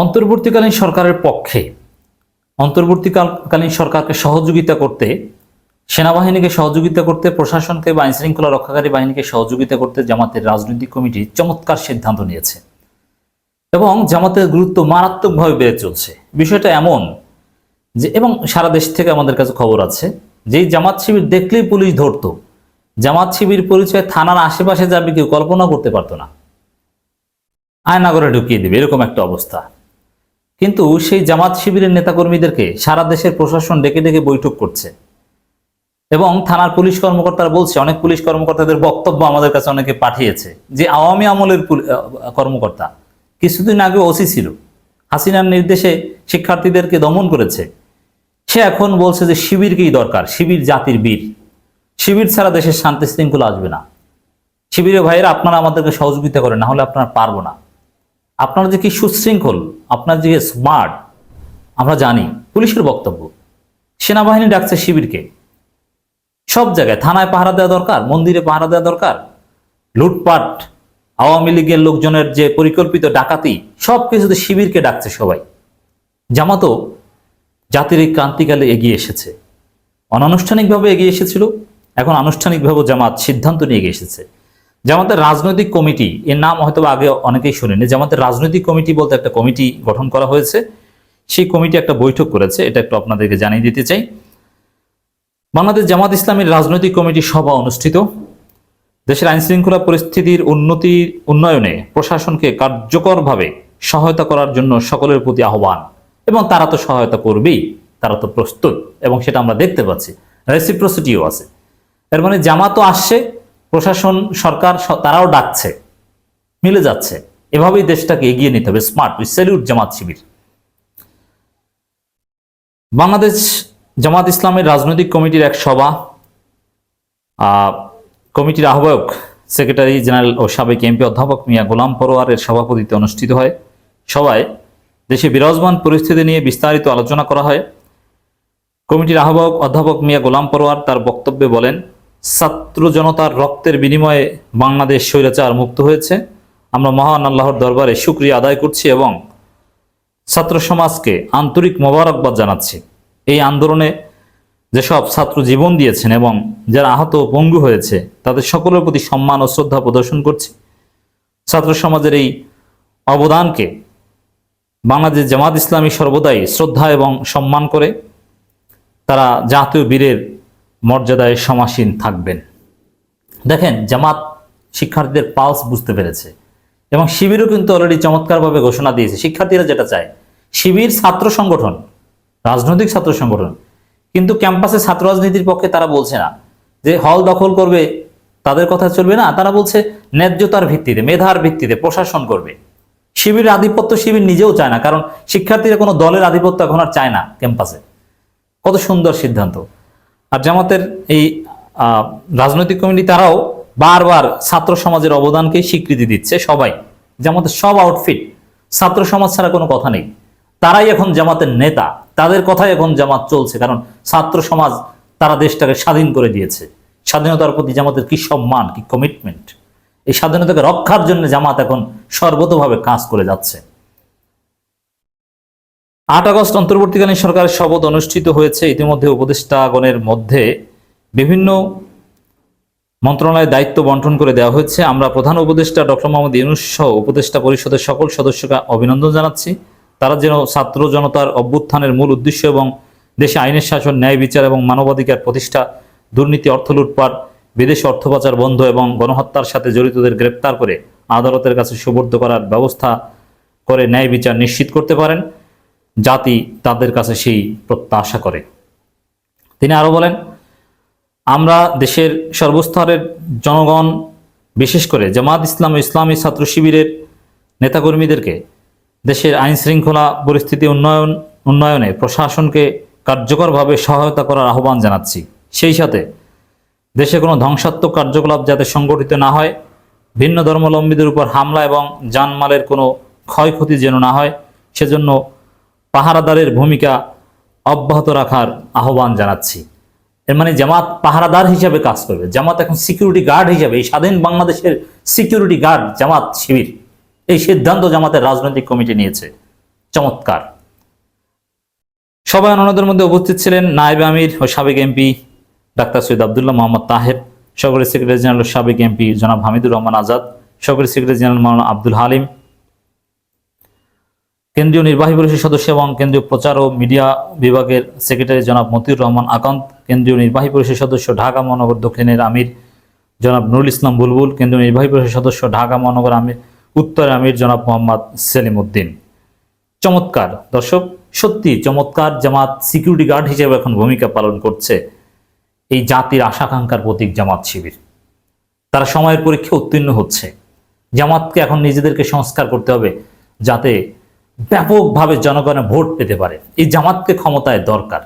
অন্তর্বর্তীকালীন সরকারের পক্ষে অন্তর্বর্তীকালীন সরকারকে সহযোগিতা করতে, সেনাবাহিনীকে সহযোগিতা করতে, প্রশাসনকে বা আইনশৃঙ্খলা রক্ষাকারী বাহিনীকে সহযোগিতা করতে জামাতের রাজনৈতিক কমিটি চমৎকার সিদ্ধান্ত নিয়েছে। এবং জামাতের গুরুত্ব মারাত্মকভাবে বেড়ে চলছে। বিষয়টা এমন যে, এবং সারা দেশ থেকে আমাদের কাছে খবর আছে যে, এই জামাত শিবির দেখলেই পুলিশ ধরতো। জামাত শিবির পরিচয় থানার আশেপাশে যাবে কেউ কল্পনা করতে পারতো না। আয়নাগরে ঢুকিয়ে দেবে, এরকম একটা অবস্থা। কিন্তু সেই জামাত শিবিরের নেতাকর্মীদেরকে সারা দেশের প্রশাসন ডেকে ডেকে বৈঠক করছে। এবং থানার পুলিশ কর্মকর্তারা বলছে, অনেক পুলিশ কর্মকর্তাদের বক্তব্য আমাদের কাছে অনেকে পাঠিয়েছে যে আওয়ামী আমলের কর্মকর্তা, কিছুদিন আগে ওসি ছিল। হাসিনার নির্দেশে শিক্ষার্থীদেরকে দমন করেছে। সে এখন বলছে যে শিবিরকেই দরকার, শিবির জাতির বীর। শিবির ছাড়া দেশের শান্তি শৃঙ্খলা আসবে না। শিবিরের ভাইয়েরা, আপনারা আমাদেরকে সহযোগিতা করেন, না হলে আপনারা পারব না। আপনারা যে কি সুশৃঙ্খল, আপনার যে স্মার্ট আমরা জানি, পুলিশের বক্তব্য। সেনাবাহিনী ডাকছে শিবিরকে। সব জায়গায়, থানায় পাহারা দেওয়া দরকার, মন্দিরে পাহারা দেওয়া দরকার। লুটপাট, আওয়ামী লীগের লোকজনের যে পরিকল্পিত ডাকাতি, সব কিছুতে শিবিরকে ডাকছে সবাই। জামাতও জাতির এই ক্রান্তিকালে এগিয়ে এসেছে। অনানুষ্ঠানিকভাবে এগিয়ে এসেছিল, এখন আনুষ্ঠানিকভাবে জামাত সিদ্ধান্ত নিয়ে এগিয়ে এসেছে। জামাতের রাজনৈতিক কমিটি, এর নাম হয়তো আগে অনেকেই শোনেনি জামাতের রাজনৈতিক কমিটি বলতে একটা কমিটি গঠন করা হয়েছে। সেই কমিটি একটা বৈঠক করেছে, এটা একটু আপনাদেরকে জানিয়ে দিতে চাই। বাংলাদেশ জামাত ইসলামের রাজনৈতিক কমিটি সভা অনুষ্ঠিত। দেশের আইন শৃঙ্খলা পরিস্থিতির উন্নতি, উন্নয়নে প্রশাসনকে কার্যকরভাবে সহায়তা করার জন্য সকলের প্রতি আহ্বান, এবং তারা তো সহায়তা করবেই, তারা তো প্রস্তুত, এবং সেটা আমরা দেখতে পাচ্ছি। রেসিপ্রসিটিও আছে। এর মানে জামাতও আসছে প্রশাসন, সরকার তারাও ডাকছে, মিলে যাচ্ছে। এভাবেই দেশটাকে এগিয়ে নিতে হবে। Smart, we salute Jamaat Shibir. Bangladesh Jamaat ইসলামের রাজনৈতিক কমিটির এক সভা কমিটির আহ্বায়ক সেক্রেটারি জেনারেল ও সাবেক এমপি অধ্যাপক মিয়া গোলাম পরোয়ারের সভাপতিত্বে অনুষ্ঠিত হয়। সভায় দেশে বিরাজমান পরিস্থিতি নিয়ে বিস্তারিত আলোচনা করা হয়। কমিটির আহ্বায়ক অধ্যাপক মিয়া গোলাম পরোয়ার তার বক্তব্যে বলেন ছাত্র জনতার রক্তের বিনিময়ে বাংলাদেশ স্বৈরাচার মুক্ত হয়েছে। আমরা মহান আল্লাহর দরবারে শুক্রিয়া আদায় করছি এবং ছাত্র সমাজকে আন্তরিক মোবারকবাদ জানাচ্ছি। এই আন্দোলনে যেসব ছাত্র জীবন দিয়েছেন এবং যারা আহত পঙ্গু হয়েছে, তাদের সকলের প্রতি সম্মান ও শ্রদ্ধা প্রদর্শন করছি। ছাত্র সমাজের এই অবদানকে বাংলাদেশ জামাত ইসলামী সর্বদাই শ্রদ্ধা এবং সম্মান করে। তারা জাতীয় বীরের মর্যাদায় সমাসীন থাকবেন। দেখেন, জামাত শিক্ষার্থীদের পালস বুঝতে পেরেছে। এবং শিবিরও কিন্তু অলরেডি চমৎকারভাবে ঘোষণা দিয়েছে। শিক্ষার্থীরা যেটা চায়, শিবির ছাত্র সংগঠন, রাজনৈতিক ছাত্র সংগঠন, কিন্তু ক্যাম্পাসে ছাত্র রাজনীতির পক্ষে তারা বলছে না। যে হল দখল করবে, তাদের কথা চলবে না। তারা বলছে, ন্যায্যতার ভিত্তিতে, মেধার ভিত্তিতে প্রশাসন করবে। শিবিরের আধিপত্য শিবির নিজেও চায় না, কারণ শিক্ষার্থীরা কোনো দলের আধিপত্য এখন আর চায় না ক্যাম্পাসে। কত সুন্দর সিদ্ধান্ত। আর জামাতের এই রাজনৈতিক কমিটি তারাও বারবার ছাত্র সমাজের অবদানকে স্বীকৃতি দিচ্ছে সবাই। জামাতের সব আউটফিট ছাত্র সমাজ ছাড়া কোনো কথা নেই। তারাই এখন জামাতের নেতা। তাদের কথাই এখন জামাত চলছে। কারণ ছাত্র সমাজ তারা দেশটাকে স্বাধীন করে দিয়েছে। স্বাধীনতার প্রতি জামাতের কি সম্মান, কি কমিটমেন্ট এই স্বাধীনতাকে রক্ষার জন্য জামাত এখন সর্বতভাবে কাজ করে যাচ্ছে। আট আগস্ট অন্তর্বর্তীকালীন সরকারের শপথ অনুষ্ঠিত হয়েছে। ইতিমধ্যে উপদেষ্টাগণের মধ্যে বিভিন্ন মন্ত্রণালয়ের দায়িত্ব বন্টন করে দেওয়া হয়েছে। আমরা প্রধান উপদেষ্টা ডক্টর মোহাম্মদ ইউনুস সহ উপদেষ্টা পরিষদের সকল সদস্যকে অভিনন্দন জানাচ্ছি। তারা যেন ছাত্র জনতার অভ্যুত্থানের মূল উদ্দেশ্য এবং দেশে আইনের শাসন, ন্যায় বিচার এবং মানবাধিকার প্রতিষ্ঠা, দুর্নীতি, অর্থ লুটপাট, বিদেশে অর্থ পাচার বন্ধ এবং গণহত্যার সাথে জড়িতদের গ্রেপ্তার করে আদালতের কাছে সুবর্দ করার ব্যবস্থা করে ন্যায় বিচার নিশ্চিত করতে পারেন। জাতি তাদের কাছে সেই প্রত্যাশা করে। তিনি আরও বলেন, আমরা দেশের সর্বস্তরের জনগণ, বিশেষ করে জামাত ইসলাম ইসলামী ছাত্র শিবিরের নেতাকর্মীদেরকে দেশের আইন শৃঙ্খলা পরিস্থিতি উন্নয়ন, উন্নয়নে প্রশাসনকে কার্যকরভাবে সহায়তা করার আহ্বান জানাচ্ছি। সেই সাথে দেশে কোনো ধ্বংসাত্মক কার্যকলাপ যাতে সংগঠিত না হয়, ভিন্ন ধর্মাবলম্বীদের উপর হামলা এবং জানমালের কোনো ক্ষয়ক্ষতি যেন না হয়, সেজন্য পাহারাদারের ভূমিকা অব্যাহত রাখার আহ্বান জানাচ্ছি। এর মানে জামাত পাহারাদার হিসাবে কাজ করবে। জামাত এখন সিকিউরিটি গার্ড হিসাবে, এই স্বাধীন বাংলাদেশের সিকিউরিটি গার্ড জামাত শিবির, এই সিদ্ধান্ত জামাতের রাজনৈতিক কমিটি নিয়েছে। চমৎকার। সবাই অন্যদের মধ্যে উপস্থিত ছিলেন নায়েব আমির ও সাবেক এমপি ডাক্তার সৈয়দ আবদুল্লাহ মোহাম্মদ তাহের সহকারী সেক্রেটারি জেনারেল সাবেক এমপি জনাব হামিদুর রহমান আজাদ সহকারী সেক্রেটারি জেনারেল মাওলানা আব্দুল হালিম কেন্দ্রীয় নির্বাহী পরিষদ সদস্য এবং কেন্দ্রীয় প্রচার ও মিডিয়া বিভাগের সেক্রেটারি জনাব মতিউর রহমান আকান্ত, কেন্দ্রীয় নির্বাহী পরিষদ সদস্য ঢাকা মহানগর দক্ষিণের আমির জনাব নুরুল ইসলাম বুলবুল, কেন্দ্রীয় নির্বাহী পরিষদ সদস্য ঢাকা মহানগর আমির উত্তর আমির জনাব মোহাম্মদ সেলিম উদ্দিন চমৎকার। দর্শক, সত্যি চমৎকার জামাত সিকিউরিটি গার্ড হিসেবে এখন ভূমিকা পালন করছে এই জাতির আশাকাঙ্ক্ষার প্রতীক জামাত শিবির। তারা সময়ের পরীক্ষা উত্তীর্ণ হচ্ছে। জামাতকে এখন নিজেদেরকে সংস্কার করতে হবে যাতে ব্যাপকভাবে জনগণের ভোট পেতে পারে। এই জামাতকে ক্ষমতায় দরকার।